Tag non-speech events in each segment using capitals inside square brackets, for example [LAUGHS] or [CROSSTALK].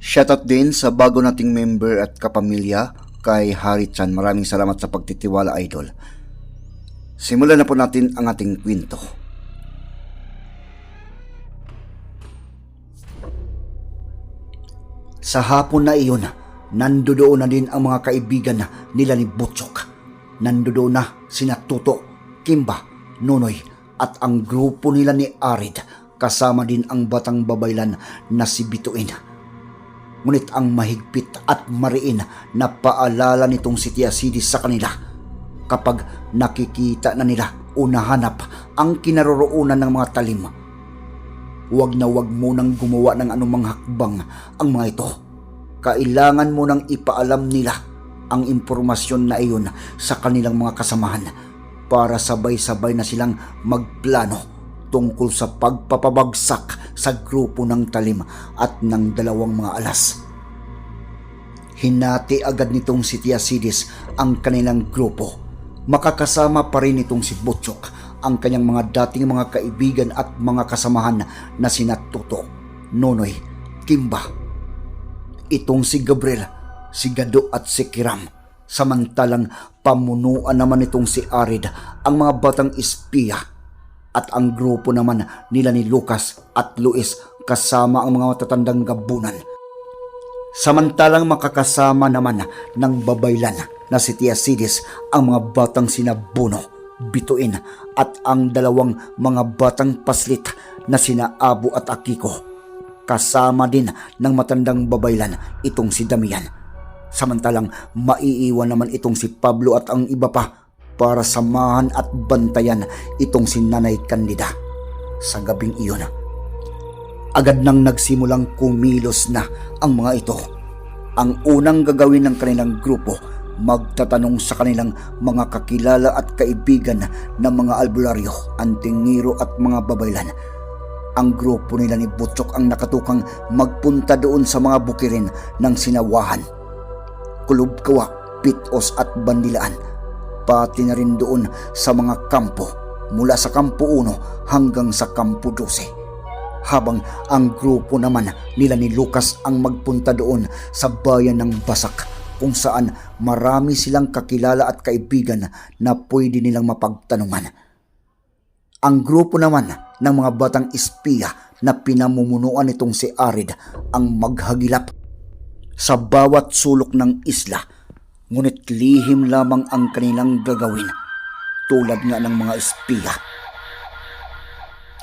Shoutout din sa bago nating member at kapamilya kay Hari Chan. Maraming salamat sa pagtitiwala, idol. Simulan na po natin ang ating kwento. Sa hapon na iyon, nandoon na din ang mga kaibigan nila ni Butchok. Nandoon na sina Tuto, Kimba, Nonoy at ang grupo nila ni Arid kasama din ang batang babaylan na si Bituin. Ngunit ang mahigpit at mariin na paalala nitong si Tiasidis sa kanila kapag nakikita na nila o nahanap ang kinaroroonan ng mga talim. Huwag na huwag mo nang gumawa ng anumang hakbang ang mga ito. Kailangan mo nang ipaalam nila ang impormasyon na iyon sa kanilang mga kasamahan para sabay-sabay na silang magplano tungkol sa pagpapabagsak sa grupo ng talim at ng dalawang mga alas. Hinati agad nitong si Tiasidis ang kanilang grupo. Makakasama pa rin itong si Butchok, ang kanyang mga dating mga kaibigan at mga kasamahan na sina Tuto, Nonoy, Kimba. Itong si Gabriel, si Gado at si Kiram. Samantalang pamunuan naman itong si Arid, ang mga batang espiya at ang grupo naman nila ni Lucas at Luis kasama ang mga matatandang gabunan. Samantalang makakasama naman ng babaylan na si Tiasidis ang mga batang sina Buno, Bituin at ang dalawang mga batang paslit na sina Abu at Akiko. Kasama din ng matandang babaylan itong si Damian. Samantalang maiiwan naman itong si Pablo at ang iba pa para samahan at bantayan itong si Nanay Candida. Sa gabing iyon, agad nang nagsimulang kumilos na ang mga ito. Ang unang gagawin ng kanilang grupo, magtatanong sa kanilang mga kakilala at kaibigan ng mga albularyo, antingiro at mga babaylan. Ang grupo nila ni Butchok ang nakatukang magpunta doon sa mga bukirin ng sinawahan. Kulubkawa, Pitos at Bandilaan pati na rin doon sa mga kampo mula sa kampo 1 hanggang sa kampo 12. Habang ang grupo naman nila ni Lucas ang magpunta doon sa bayan ng Basak kung saan marami silang kakilala at kaibigan na pwede nilang mapagtanungan. Ang grupo naman ng mga batang espiya na pinamumunuan nitong si Arid ang maghagilap sa bawat sulok ng isla ngunit lihim lamang ang kanilang gagawin tulad nga ng mga espiya.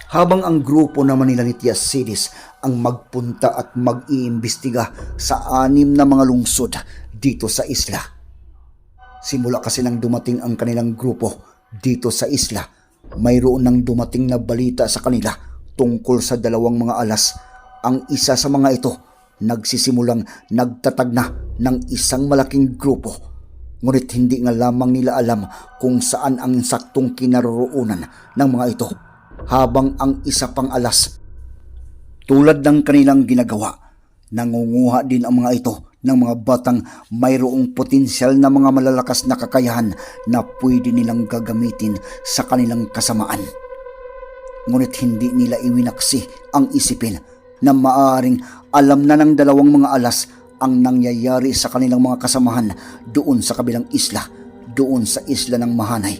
Habang ang grupo naman nila ni Tiasidis ang magpunta at mag-iimbestiga sa anim na mga lungsod dito sa isla. Simula kasi nang dumating ang kanilang grupo dito sa isla, mayroon nang dumating na balita sa kanila tungkol sa dalawang mga alas. Ang isa sa mga ito nagsisimulang nagtatag na ng isang malaking grupo. Ngunit hindi nga lamang nila alam kung saan ang saktong kinaroroonan ng mga ito habang ang isa pang alas. Tulad ng kanilang ginagawa, nangunguha din ang mga ito ng mga batang mayroong potensyal na mga malalakas na kakayahan na pwede nilang gagamitin sa kanilang kasamaan. Ngunit hindi nila iwinaksi ang isipin na maaring alam na ng dalawang mga alas ang nangyayari sa kanilang mga kasamahan doon sa kabilang isla, doon sa isla ng Mahanay.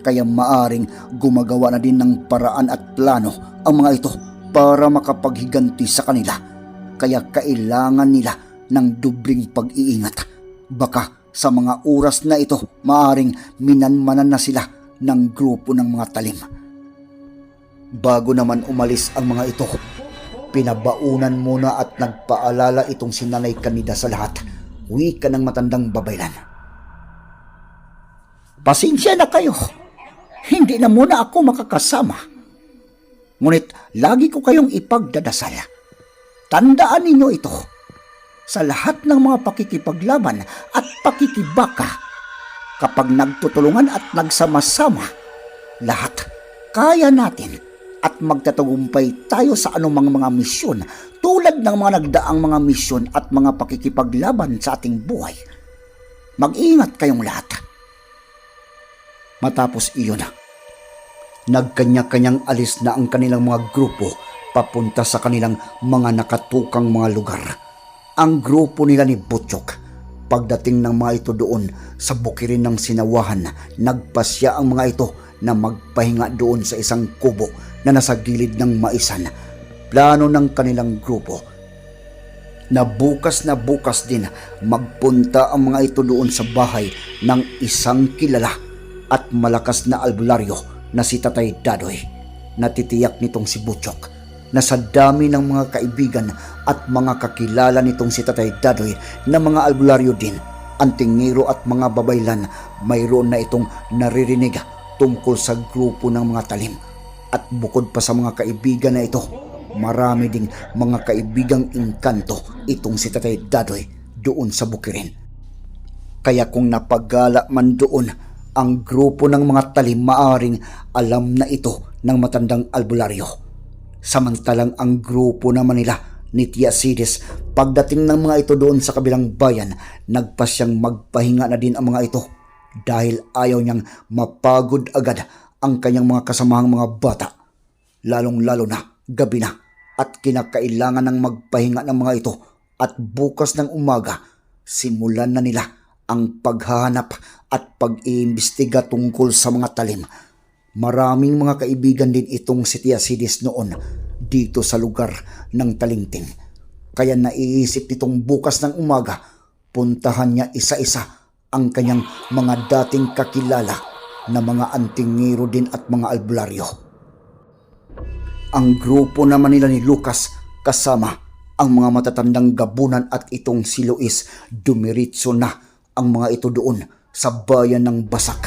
Kaya maaring gumagawa na din ng paraan at plano ang mga ito para makapaghiganti sa kanila. Kaya kailangan nila ng dubling pag-iingat. Baka sa mga oras na ito, maaring minanmanan na sila ng grupo ng mga talim. Bago naman umalis ang mga ito, pinabaunan muna at nagpaalala itong sinanay kanida sa lahat. Wika ng matandang babaylan. Pasensya na kayo. Hindi na muna ako makakasama. Ngunit lagi ko kayong ipagdadasal. Tandaan ninyo ito. Sa lahat ng mga pakikipaglaban at pakikibaka, kapag nagtutulungan at nagsama-sama, lahat kaya natin at magtatagumpay tayo sa anumang mga misyon tulad ng mga nagdaang mga misyon at mga pakikipaglaban sa ating buhay. Mag-ingat kayong lahat. Matapos iyon, nagkanya-kanyang alis na ang kanilang mga grupo papunta sa kanilang mga nakatukang mga lugar. Ang grupo nila ni Butchok, pagdating ng mga ito doon sa bukirin ng sinawahan, nagpasya ang mga ito na magpahinga doon sa isang kubo na nasa gilid ng maisan. Plano ng kanilang grupo na bukas na bukas din magpunta ang mga ito doon sa bahay ng isang kilala at malakas na albularyo na si Tatay Dadoy. Natitiyak nitong si Butchok na sa dami ng mga kaibigan at mga kakilala nitong si Tatay Dadoy na mga albularyo din, antingero at mga babaylan, mayroon na itong naririnig tungkol sa grupo ng mga talim. At bukod pa sa mga kaibigan na ito, marami ding mga kaibigang inkanto itong si Tatay Dadoy doon sa Bukirin. Kaya kung napagala man doon, ang grupo ng mga talim maaring alam na ito ng matandang albularyo. Samantalang ang grupo naman nila ni Tia Sidis, pagdating ng mga ito doon sa kabilang bayan, nagpasyang magpahinga na din ang mga ito dahil ayaw niyang mapagod agad ang kanyang mga kasamahang mga bata. Lalong-lalo na gabi na at kinakailangan ng magpahinga ng mga ito at bukas ng umaga, simulan na nila ang paghahanap at pag-iimbestiga tungkol sa mga talim. Maraming mga kaibigan din itong si Tia Sidis noon dito sa lugar ng Talingting. Kaya naiisip nitong bukas ng umaga, puntahan niya isa-isa ang kanyang mga dating kakilala na mga antingero din at mga albularyo. Ang grupo naman nila ni Lucas kasama ang mga matatandang gabunan at itong si Luis dumiritso na ang mga ito doon sa bayan ng Basak.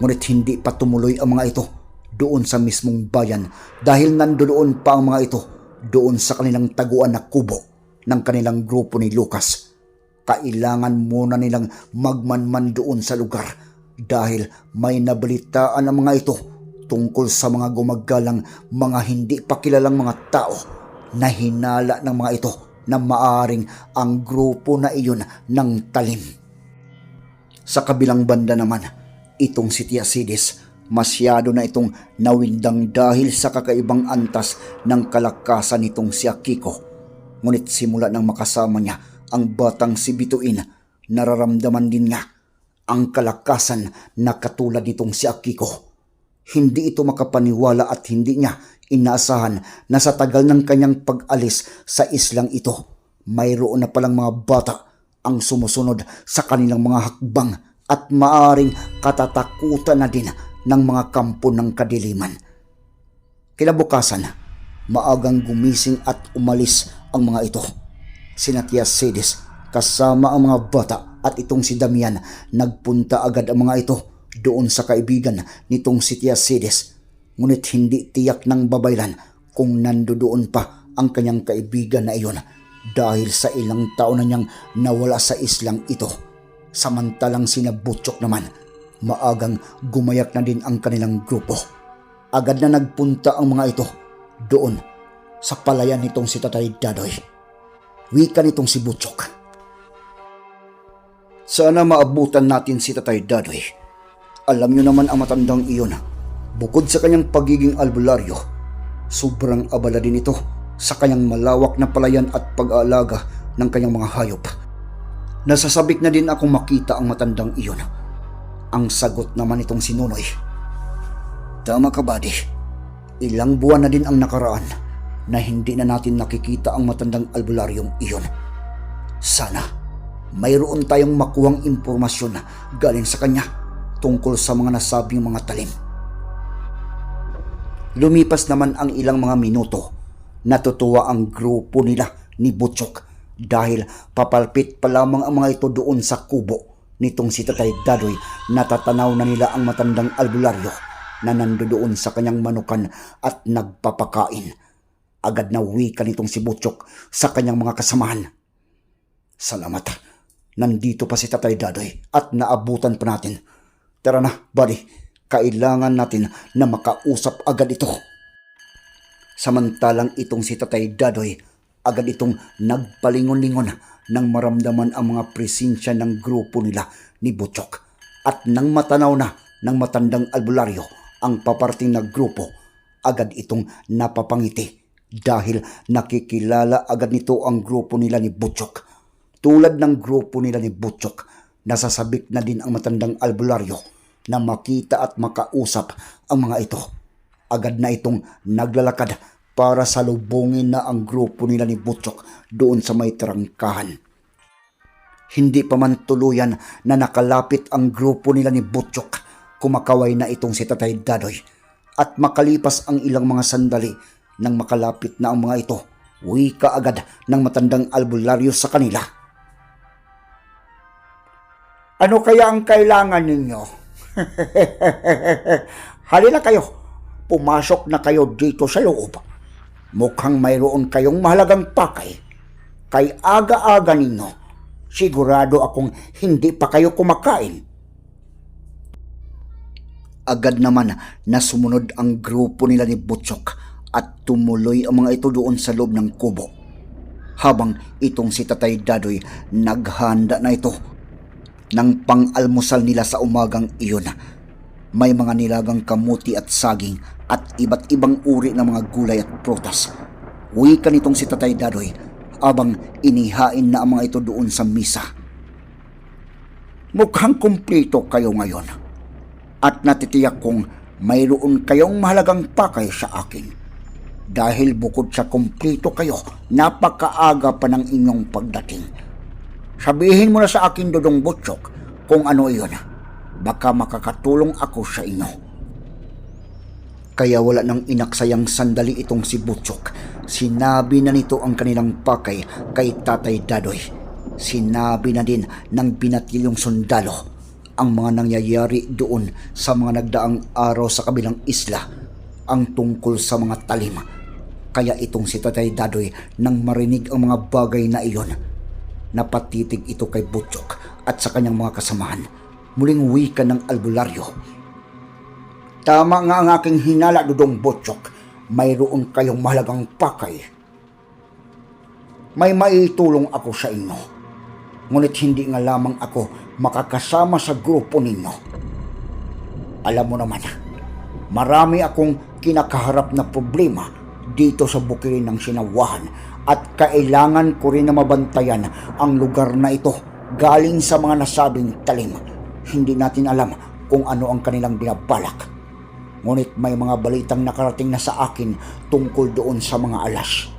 Ngunit hindi pa tumuloy ang mga ito doon sa mismong bayan dahil nandoon pa ang mga ito doon sa kanilang taguan na kubo ng kanilang grupo ni Lucas. Kailangan muna nilang magmanman doon sa lugar dahil may nabalitaan ang mga ito tungkol sa mga gumagalang mga hindi pa kilalang mga tao na hinala ng mga ito na maaring ang grupo na iyon ng talim. Sa kabilang banda naman, itong si Tia Sidis, masyado na itong nawindang dahil sa kakaibang antas ng kalakasan nitong si Akiko. Ngunit simula nang makasama niya ang batang si Bituin, nararamdaman din niya ang kalakasan na katulad nitong si Akiko. Hindi ito makapaniwala at hindi niya inaasahan na sa tagal ng kanyang pag-alis sa islang ito, mayroon na palang mga bata ang sumusunod sa kanilang mga hakbang at maaring katatakutan na din ng mga kampo ng kadiliman. Kinabukasan, maagang gumising at umalis ang mga ito. Sina Tia Sidis kasama ang mga bata at itong si Damian nagpunta agad ang mga ito doon sa kaibigan nitong si Tia Sidis. Ngunit hindi tiyak ng babaylan kung nandoon pa ang kanyang kaibigan na iyon dahil sa ilang taon na niyang nawala sa islang ito. Samantalang sinabutsok naman, maagang gumayak na din ang kanilang grupo. Agad na nagpunta ang mga ito doon sa palayan nitong si Tatay Dadoy. Wika nitong si Butchok. Sana maabutan natin si Tatay Dadoy. Alam niyo naman ang matandang iyon. Bukod sa kanyang pagiging albularyo, sobrang abala din ito sa kanyang malawak na palayan at pag-aalaga ng kanyang mga hayop. Nasasabik na din akong makita ang matandang iyon. Ang sagot naman itong si Nunoy. Tama ka, buddy. Ilang buwan na din ang nakaraan na hindi na natin nakikita ang matandang albularyong iyon. Sana mayroon tayong makuhang impormasyon galing sa kanya tungkol sa mga nasabing mga talim. Lumipas naman ang ilang mga minuto. Natutuwa ang grupo nila ni Butchok dahil papalpit pa lamang ang mga ito doon sa kubo nitong si Tatay Dadoy natatanaw na nila ang matandang albularyo na nandoon sa kanyang manukan at nagpapakain. Agad na wika nitong si Butchok sa kanyang mga kasamahan. Salamat. Nandito pa si Tatay Dadoy at naabutan pa natin. Tara na, buddy. Kailangan natin na makausap agad ito. Samantalang itong si Tatay Dadoy, agad itong nagpalingon-lingon nang maramdaman ang mga presensya ng grupo nila ni Butchok. At nang matanaw na ng matandang albularyo ang paparting na grupo, agad itong napapangiti dahil nakikilala agad nito ang grupo nila ni Butchok. Tulad ng grupo nila ni Butchok, nasasabik na din ang matandang albularyo na makita at makausap ang mga ito. Agad na itong naglalakad para salubungin na ang grupo nila ni Butchok doon sa may trangkahan. Hindi pa man tuluyan na nakalapit ang grupo nila ni Butchok, kumakaway na itong si Tatay Dadoy. At makalipas ang ilang mga sandali nang makalapit na ang mga ito, wika agad ng matandang albularyo sa kanila. Ano kaya ang kailangan ninyo? [LAUGHS] Halina kayo, pumasok na kayo dito sa loob. Mukhang mayroon kayong mahalagang pakay. Kay aga-aga ninyo, sigurado akong hindi pa kayo kumakain. Agad naman na sumunod ang grupo nila ni Butchok at tumuloy ang mga ito doon sa loob ng kubo. Habang itong si Tatay Dadoy naghanda na ito ng pang-almusal nila sa umagang iyon. May mga nilagang kamuti at saging at iba't ibang uri ng mga gulay at prutas. Wika nitong si Tatay Dadoy abang inihain na ang mga ito doon sa misa. Mukhang kumplito kayo ngayon at natitiyak kong mayroon kayong mahalagang pakay sa akin. Dahil bukod sa kumplito kayo, napakaaga pa ng inyong pagdating. Sabihin mo na sa akin, Dodong Butchok, kung ano iyon. Baka makakatulong ako sa inyo. Kaya wala nang inaksayang sandali itong si Butchok. Sinabi na nito ang kanilang pakay kay Tatay Dadoy. Sinabi na din ng binatilyong sundalo ang mga nangyayari doon sa mga nagdaang araw sa kabilang isla ang tungkol sa mga talim. Kaya itong si Tatay Dadoy nang marinig ang mga bagay na iyon, napatitig ito kay Butchok at sa kanyang mga kasamahan. Muling wika ng albularyo. Tama nga ang aking hinala, Dudong Butchok. Mayroon kayong mahalagang pakay. May maitulong ako sa inyo. Ngunit hindi nga lamang ako makakasama sa grupo ninyo. Alam mo naman, marami akong kinakaharap na problema dito sa bukirin ng sinawahan at kailangan ko rin na mabantayan ang lugar na ito galing sa mga nasabing talim. Hindi natin alam kung ano ang kanilang binabalak. Ngunit may mga balitang nakarating na sa akin tungkol doon sa mga alas.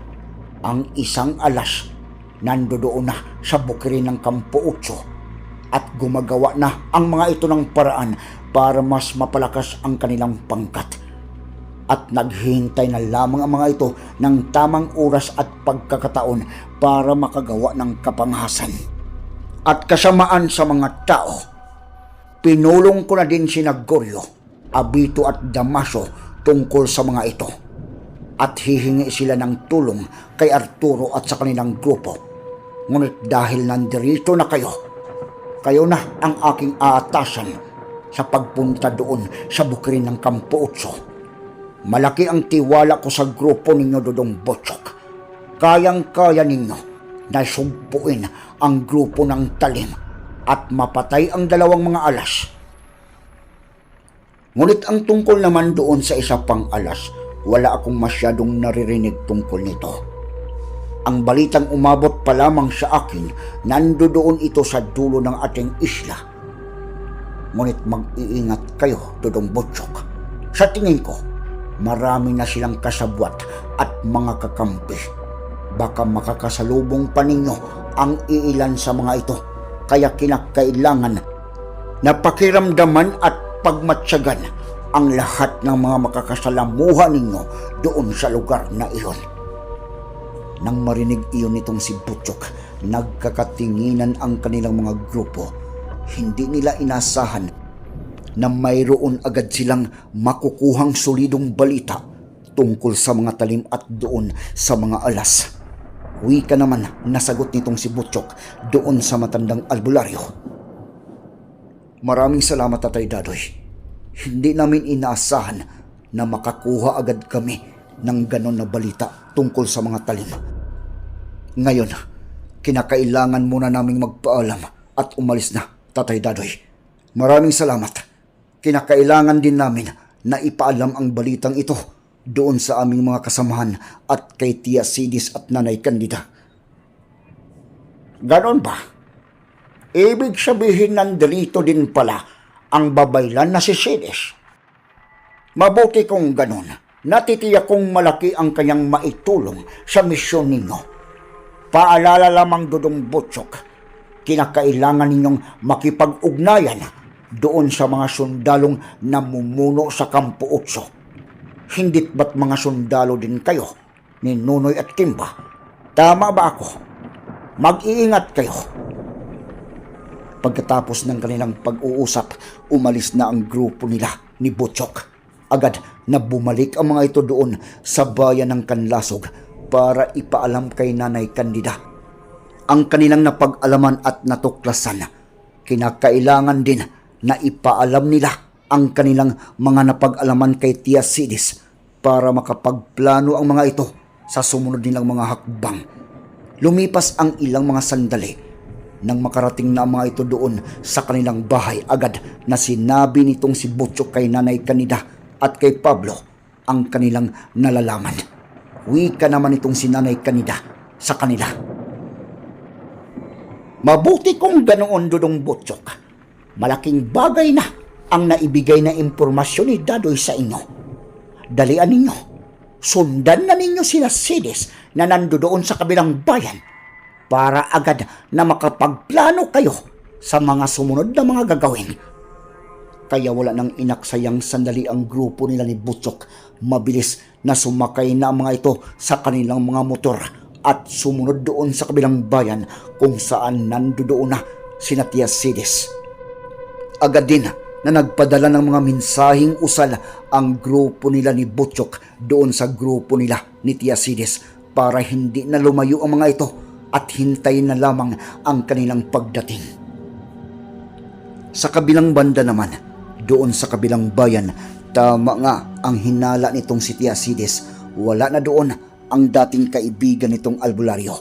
Ang isang alas nandoon na sa bukirin ng Kampo Utso at gumagawa na ang mga ito ng paraan para mas mapalakas ang kanilang pangkat. At naghihintay na lamang ang mga ito ng tamang oras at pagkakataon para makagawa ng kapanghasan. At kasamaan sa mga tao, pinulong ko na din si Goryo, Abito at Damaso tungkol sa mga ito. At hihingi sila ng tulong kay Arturo at sa kanilang grupo. Ngunit dahil nandirito na kayo, kayo na ang aking aatasan sa pagpunta doon sa bukirin ng Kampo Utso. Malaki ang tiwala ko sa grupo ninyo, Dodong Botchok. Kayang-kaya ninyo na sumpuin ang grupo ng talim at mapatay ang dalawang mga alas. Ngunit ang tungkol naman doon sa isa pang alas, wala akong masyadong naririnig tungkol nito. Ang balitang umabot pa lamang sa akin, nandoon ito sa dulo ng ating isla. Ngunit mag-iingat kayo, Dodong Butchok. Sa tingin ko, marami na silang kasabwat at mga kakampi. Baka makakasalubong pa ninyo ang iilan sa mga ito. Kaya kinakailangan na pakiramdaman at pagmatsyagan ang lahat ng mga makakasalamuha ninyo doon sa lugar na iyon. Nang marinig iyon nitong si Butchok, nagkakatinginan ang kanilang mga grupo. Hindi nila inasahan na mayroon agad silang makukuhang solidong balita tungkol sa mga talim at doon sa mga alas. Wika naman nasagot nitong si Butchok doon sa matandang albularyo. Maraming salamat Tatay Dadoy. Hindi namin inaasahan na makakuha agad kami ng ganon na balita tungkol sa mga talim. Ngayon, kinakailangan muna naming magpaalam at umalis na, Tatay Dadoy. Maraming salamat. Kinakailangan din namin na ipaalam ang balitang ito doon sa aming mga kasamahan at kay Tia Sidis at Nanay Candida. Ganon ba? Ibig sabihin nandito din pala ang babaylan na si Sidis. Mabuti kung ganon. Natitiyak kong malaki ang kanyang maitulong sa misyon ninyo. Paalala lamang Dudong Butchok, kinakailangan ninyong makipag-ugnayan doon sa mga sundalong namumuno sa Kampo Utso. Hindit ba't mga sundalo din kayo ni Nunoy at Kimba? Tama ba ako? Mag-iingat kayo. Pagkatapos ng kanilang pag-uusap, umalis na ang grupo nila ni Butchok. Agad na bumalik ang mga ito doon sa bayan ng Kanlasog para ipaalam kay Nanay Candida. Ang kanilang napag-alaman at natuklasan, kinakailangan din na ipaalam nila ang kanilang mga napag-alaman kay Tia Sidis para makapagplano ang mga ito sa sumunod nilang mga hakbang. Lumipas ang ilang mga sandali nang makarating na ang mga ito doon sa kanilang bahay agad na sinabi nitong si Butchok kay Nanay Kanida at kay Pablo ang kanilang nalalaman. Wika naman itong si Nanay Kanida sa kanila. Mabuti kung ganoon dudong Butchok. Malaking bagay na ang naibigay na impormasyon ni Dadoy sa inyo. Dalian ninyo. Sundan na ninyo sila Sidis na nandoon sa kabilang bayan para agad na makapagplano kayo sa mga sumunod na mga gagawin. Kaya wala nang inaksayang sandali ang grupo nila ni Butchok. Mabilis na sumakay na ang mga ito sa kanilang mga motor at sumunod doon sa kabilang bayan kung saan nandoon na si Natia Sidis. Agad din na nagpadala ng mga mensaheng usal ang grupo nila ni Butchok doon sa grupo nila ni Tia Sidis para hindi na lumayo ang mga ito at hintayin na lamang ang kanilang pagdating. Sa kabilang banda naman, doon sa kabilang bayan, tama nga ang hinala nitong si Tia Sidis. Wala na doon ang dating kaibigan nitong albularyo.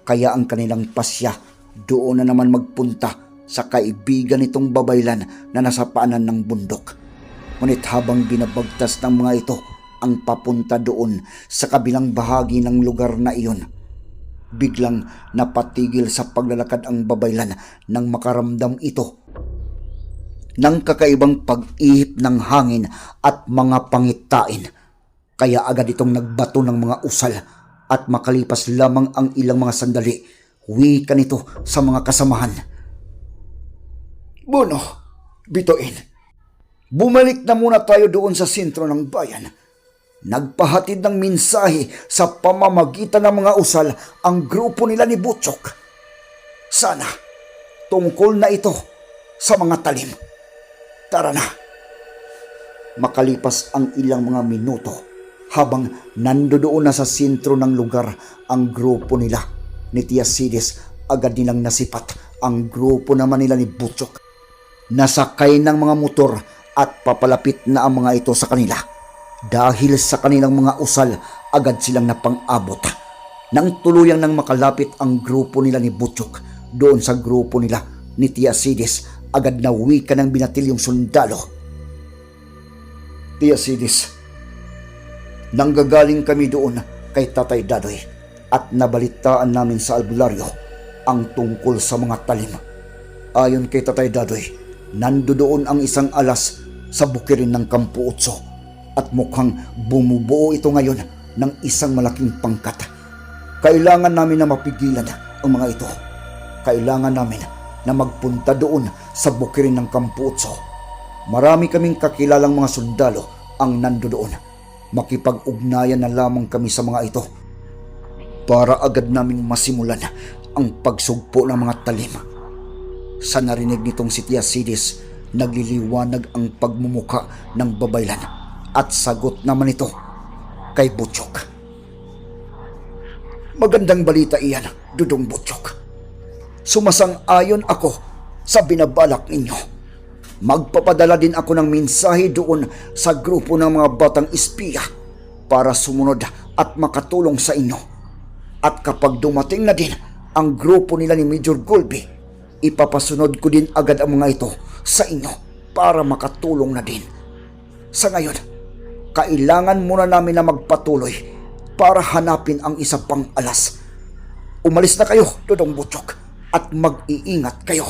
Kaya ang kanilang pasya doon na naman magpunta sa kaibigan nitong babaylan na nasa paanan ng bundok. Ngunit habang binabagtas ng mga ito ang papunta doon sa kabilang bahagi ng lugar na iyon, biglang napatigil sa paglalakad ang babaylan nang makaramdam ito ng kakaibang pag-ihip ng hangin at mga pangitain. Kaya agad itong nagbato ng mga usal at makalipas lamang ang ilang mga sandali, wika nito sa mga kasamahan. Bono, bituin. Bumalik na muna tayo doon sa sentro ng bayan. Nagpahatid ng mensahe sa pamamagitan ng mga usal ang grupo nila ni Butchok. Sana, tungkol na ito sa mga talim. Tara na. Makalipas ang ilang mga minuto habang nandoon na sa sentro ng lugar ang grupo nila ni Tia Sidis agad nilang nasipat ang grupo naman nila ni Butchok. Nasakay ng mga motor at papalapit na ang mga ito sa kanila. Dahil sa kanilang mga usal, agad silang napang-abot. Nang tuluyang nang makalapit ang grupo nila ni Butchok doon sa grupo nila ni Tia Sidis, agad na wika ng binatilyong sundalo. Tia Sidis, nanggagaling kami doon kay Tatay Dadoy at nabalitaan namin sa albularyo ang tungkol sa mga talim. Ayon kay Tatay Dadoy, nandoon ang isang alas sa bukirin ng Kampo Utso at mukhang bumubuo ito ngayon ng isang malaking pangkat. Kailangan namin na mapigilan ang mga ito kailangan namin na magpunta doon sa bukirin ng Kamputso. Marami kaming kakilalang mga sundalo ang nando doon. Makipag-ugnayan na lamang kami sa mga ito para agad naming masimulan ang pagsugpo ng mga talim. Sa narinig nitong si Tia Sidis, nagliliwanag ang pagmumuka ng babaylan at sagot naman ito kay Butchok. Magandang balita iyan, Dudong Butchok. Sumasang-ayon ako sa binabalak ninyo. Magpapadala din ako ng mensahe doon sa grupo ng mga batang espiya para sumunod at makatulong sa inyo. At kapag dumating na din ang grupo nila ni Major Golby, ipapasunod ko din agad ang mga ito sa inyo para makatulong na din. Sa ngayon, kailangan muna namin na magpatuloy para hanapin ang isa pang alas. Umalis na kayo, Dodong Butchok, at mag-iingat kayo.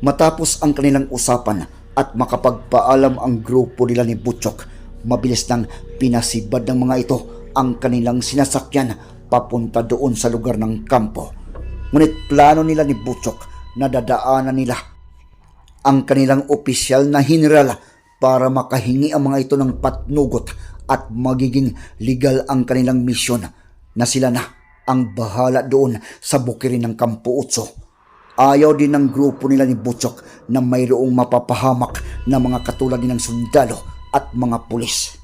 Matapos ang kanilang usapan at makapagpaalam ang grupo nila ni Butchok, mabilis nang pinasibad ng mga ito ang kanilang sinasakyan papunta doon sa lugar ng kampo. Ngunit plano nila ni Butchok na dadaanan nila ang kanilang opisyal na general para makahingi ang mga ito ng patnugot at magiging legal ang kanilang misyon na sila na ang bahala doon sa bukirin ng Kampo Utso. Ayaw din ng grupo nila ni Butchok na mayroong mapapahamak na mga katulad ng sundalo at mga pulis.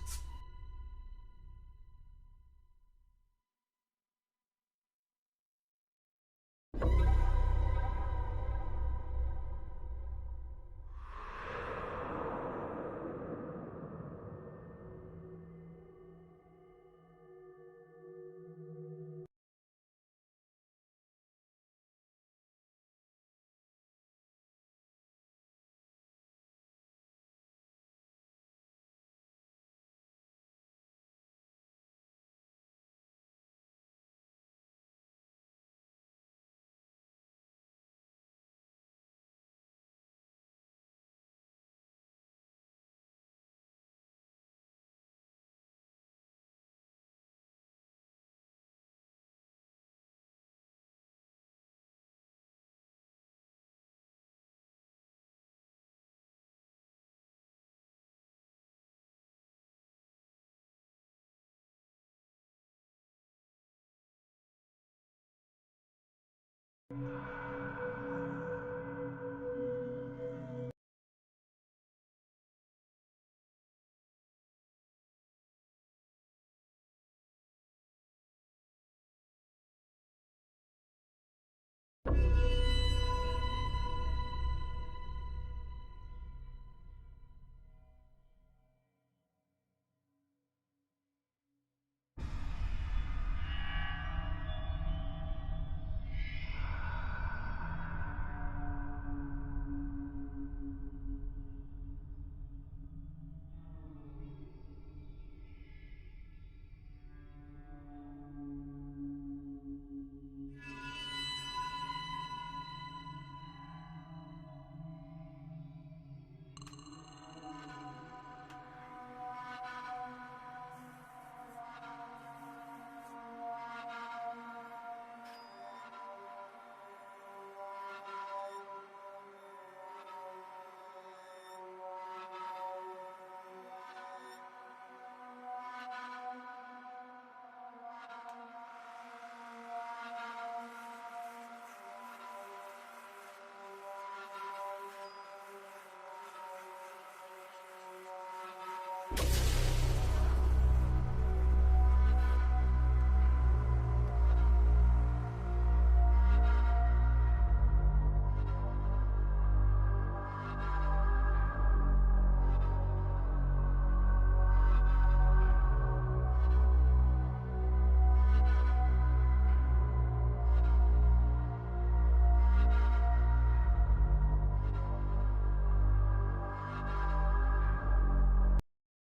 Thank you.